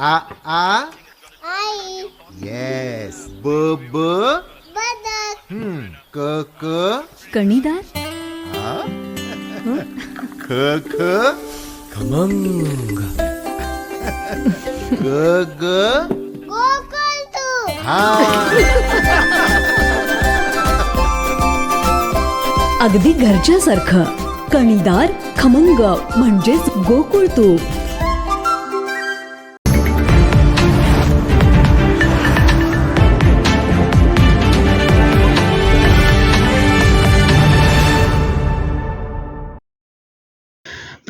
आ आ? आई. Yes ब ब बदक हम्म क क कणीदार? ख ख खमंग. ग ग गोकुळ तू. हा. अगदी घरच्यासारखं. कणीदार खमंग म्हणजेच गोकुळ तूप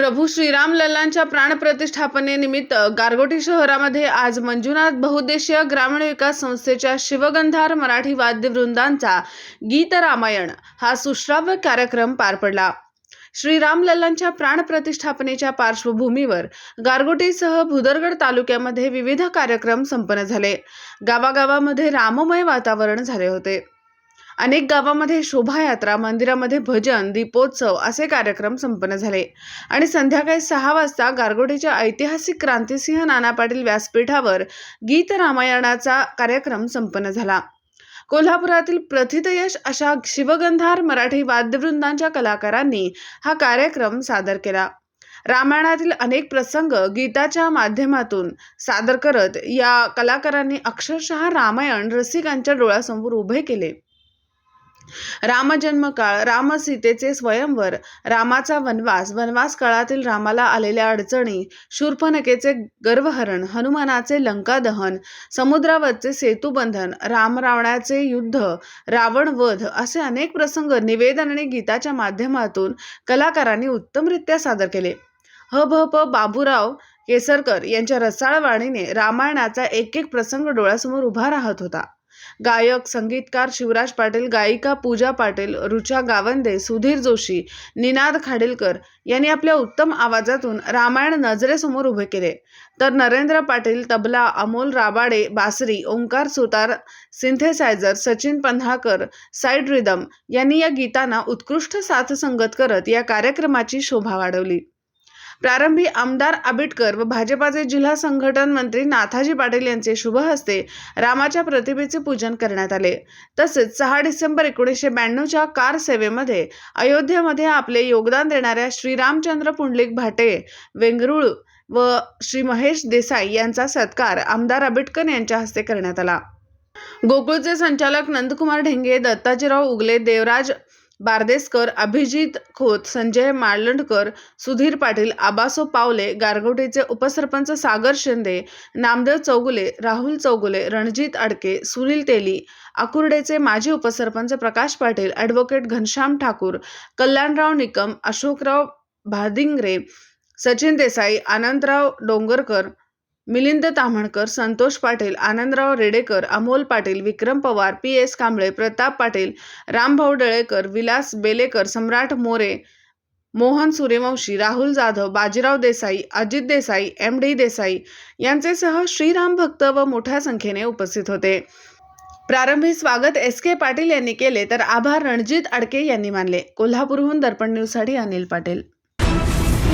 प्रभू श्रीराम लल्लांच्या प्राणप्रतिष्ठापनेनिमित्त गारगोटी शहरामध्ये आज मंजुनाथ बहुद्देशीय ग्रामीण विकास संस्थेच्या शिवगंधार मराठी वाद्यवृंदांचा गीत रामायण हा सुश्राव्य कार्यक्रम पार पडला. श्रीराम लल्लांच्या प्राणप्रतिष्ठापनेच्या पार्श्वभूमीवर गारगोटीसह भुदरगड तालुक्यामध्ये विविध कार्यक्रम संपन्न झाले. गावागावामध्ये राममय वातावरण झाले होते. अनेक गावामध्ये शोभायात्रा मंदिरामध्ये भजन दीपोत्सव असे कार्यक्रम संपन्न झाले. आणि संध्याकाळी सहा वाजता गारगोटीच्या ऐतिहासिक क्रांतिसिंह नाना पाटील व्यासपीठावर गीत रामायणाचा कार्यक्रम संपन्न झाला. कोल्हापुरातील प्रथितयश अशा शिवगंधार मराठी वाद्यवृंदांच्या कलाकारांनी हा कार्यक्रम सादर केला. रामायणातील अनेक प्रसंग गीताच्या माध्यमातून सादर करत या कलाकारांनी अक्षरशः रामायण रसिकांच्या डोळ्यासमोर उभे केले. रामजन्म काळ रामसीतेचे स्वयंवर रामाचा वनवास वनवास काळातील रामाला आलेल्या अडचणी शूर्पणखेचे गर्वहरण हनुमानाचे लंकादहन समुद्रावरचे सेतुबंधन रामरावणाचे युद्ध रावण वध असे अनेक प्रसंग निवेदन आणि गीताच्या माध्यमातून कलाकारांनी उत्तमरित्या सादर केले. ह भ प बाबूराव केसरकर यांच्या रसाळ वाणीने रामायणाचा एक एक प्रसंग डोळ्यासमोर उभा राहत होता. गायक संगीतकार शिवराज पाटील गायिका पूजा पाटील रुचा गावंदे सुधीर जोशी निनाद खाडीलकर यांनी आपल्या उत्तम आवाजातून रामायण नजरेसमोर उभे केले. तर नरेंद्र पाटील तबला अमोल राबाडे बासरी Omkar Sutar synthesizer Sachin Panhakar side rhythm यांनी या गीतांना उत्कृष्ट साथसंगत करत या कार्यक्रमाची शोभा वाढवली. प्रारंभी आमदार आबिटकर व भाजपाचे जिल्हा संघटन मंत्री नाथाजी पाटील यांचे शुभ हस्ते रामाच्या प्रतिमेचे पूजन करण्यात आले. तसेच सहा डिसेंबर एकोणीसशे ब्याण्णवच्या कार सेवेमध्ये अयोध्येमध्ये आपले योगदान देणाऱ्या श्रीरामचंद्र पुंडलिक भाटे वेंगरुळ व श्री महेश देसाई यांचा सत्कार आमदार आबिटकर यांच्या हस्ते करण्यात आला. गोकुळचे संचालक नंदकुमार ढेंगे दत्ताजीराव उगले देवराज बारदेसकर अभिजित खोत संजय माळलंडकर सुधीर पाटील आबासो पावले गारगोटीचे उपसरपंच सागर शिंदे नामदेव चौगुले राहुल चौगुले रणजित अडके सुनील तेली आकुर्डेचे माजी उपसरपंच Prakash Patil advocate Ghanshyam Thakur Kalyanrao Nikam Ashokrao Bhadingre Sachin Desai Anandrao Dongarkar Milind Tamhankar Santosh Patil Anandrao Redekar Amol Patil Vikram Pawar P S Kamble Pratap Patil Rambhau Dalekar Vilas Belekar Samrat More Mohan Suryavanshi Rahul Jadhav Bajirao Desai Ajit Desai M D Desai यांचेसह Shriram भक्त व मोठ्या संख्येने उपस्थित होते. प्रारंभी स्वागत S के पाटील यांनी केले तर आभार रणजित अडके यांनी मानले. कोल्हापूरहून दर्पण न्यूजसाठी अनिल पाटील.